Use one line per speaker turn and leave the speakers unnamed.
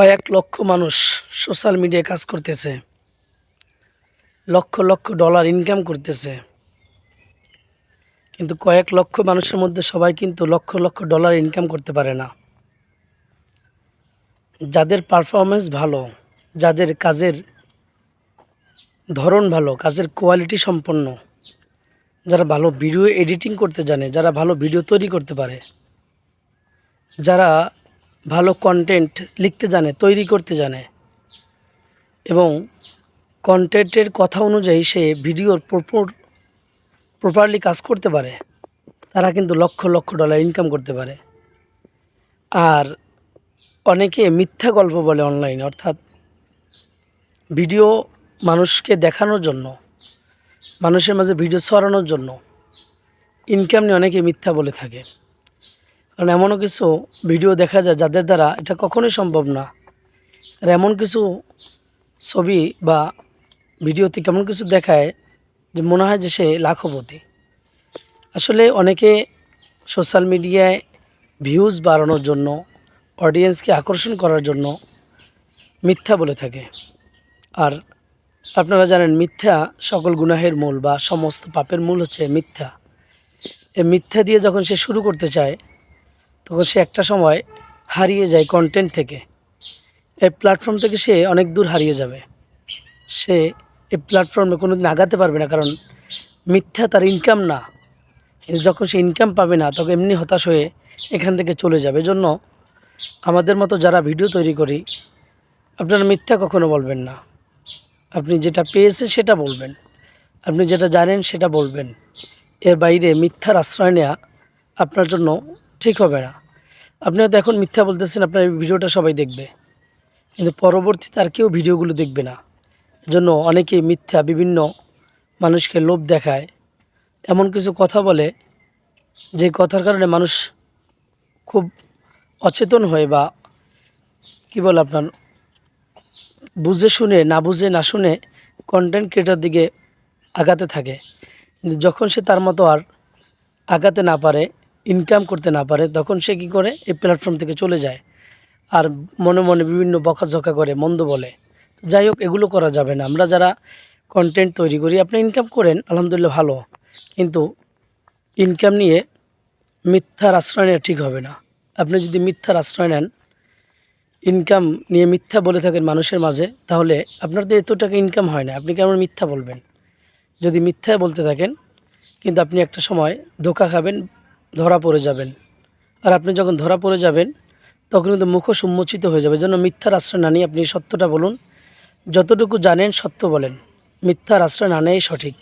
কয়েক লক্ষ মানুষ সোশ্যাল মিডিয়ায় কাজ করতেছে। লক্ষ লক্ষ ডলার ইনকাম করতেছে। কিন্তু কয়েক লক্ষ মানুষের মধ্যে সবাই কিন্তু লক্ষ লক্ষ ডলার ইনকাম করতে পারে না। যাদের পারফরমেন্স ভালো, যাদের কাজের ধরন ভালো, কাজের কোয়ালিটি সম্পন্ন, যারা ভালো ভিডিও এডিটিং করতে জানে, যারা ভালো ভিডিও তৈরি করতে পারে, যারা ভালো কন্টেন্ট লিখতে জানে, তৈরি করতে জানে। এবং কন্টেন্টের কথা অনুযায়ী সে ভিডিওর প্রপর প্রপারলি কাজ করতে পারে। তারা কিন্তু লক্ষ লক্ষ ডলার ইনকাম করতে পারে। আর অনেকে মিথ্যা গল্প বলে অনলাইনে অর্থাৎ ভিডিও মানুষকে দেখানোর জন্য, মানুষের মাঝে ভিডিও ছড়ানোর জন্য ইনকাম নিয়ে অনেকে মিথ্যা বলে থাকে। কারণ এমনও কিছু ভিডিও দেখা যায় যাদের দ্বারা এটা কখনোই সম্ভব না। আর এমন কিছু ছবি বা ভিডিওতে কেমন কিছু দেখায় যে মনে হয় যে সে লাখপতি। আসলে অনেকে সোশ্যাল মিডিয়ায় ভিউজ বাড়ানোর জন্য, অডিয়েন্সকে আকর্ষণ করার জন্য মিথ্যা বলে থাকে। আর আপনারা জানেন মিথ্যা সকল গুনাহের মূল বা সমস্ত পাপের মূল হচ্ছে মিথ্যা। এই মিথ্যা দিয়ে যখন সে শুরু করতে চায় তখন সে একটা সময় হারিয়ে যায় কন্টেন্ট থেকে। এই প্ল্যাটফর্ম থেকে সে অনেক দূর হারিয়ে যাবে। সে এই প্ল্যাটফর্মে কোনো দিন আগাতে পারবে না, কারণ মিথ্যা তার ইনকাম না। যখন সে ইনকাম পাবে না, তখন এমনি হতাশ হয়ে এখান থেকে চলে যাবে। এজন্য আমাদের মতো যারা ভিডিও তৈরি করি, আপনারা মিথ্যা কখনো বলবেন না। আপনি যেটা পেয়েছেন সেটা বলবেন। আপনি যেটা জানেন সেটা বলবেন। এর বাইরে মিথ্যার আশ্রয় নেওয়া আপনার জন্য ঠিক হবে না। আপনি হয়তো এখন মিথ্যা বলতেছেন, আপনার ভিডিওটা সবাই দেখবে। কিন্তু পরবর্তীতে আর কেউ ভিডিওগুলো দেখবে না। জন্য অনেকে মিথ্যা, বিভিন্ন মানুষকে লোভ দেখায়। এমন কিছু কথা বলে, যে কথার কারণে মানুষ খুব অচেতন হয়ে বা কি বলে আপনার, বুঝে শুনে, না বুঝে, না শুনে কন্টেন্ট ক্রিয়েটার দিকে আগাতে থাকে। কিন্তু যখন সে তার মতো আর আগাতে না পারে ইনকাম করতে না পারে, তখন সে কি করে? এই প্ল্যাটফর্ম থেকে চলে যায়। আর মনে মনে বিভিন্ন বকাঝকা করে, মন্দ বলে। যাই হোক, এগুলো করা যাবে না। আমরা যারা কন্টেন্ট তৈরি করি, আপনি ইনকাম করেন, আলহামদুলিল্লাহ ভালো। কিন্তু ইনকাম নিয়ে মিথ্যার আশ্রয় নেওয়া ঠিক হবে না। আপনি যদি মিথ্যার আশ্রয় নেন ইনকাম নিয়ে মিথ্যা বলে থাকেন মানুষের মাঝে, তাহলে আপনার তো এত টাকা ইনকাম হয় না। আপনি কেমন মিথ্যা বলবেন? যদি মিথ্যা বলতে থাকেন, কিন্তু আপনি একটা সময় ধোকা খাবেন ধরা পড়ে যাবেন। আর আপনি যখন ধরা পড়ে যাবেন, তখন কিন্তু মুখোশ উন্মোচিত হয়ে যাবে। যেন মিথ্যার আশ্রয় না নিয়ে আপনি সত্যটা বলুন। যতটুকু জানেন সত্য বলেন। মিথ্যার আশ্রয় না নেই সঠিক।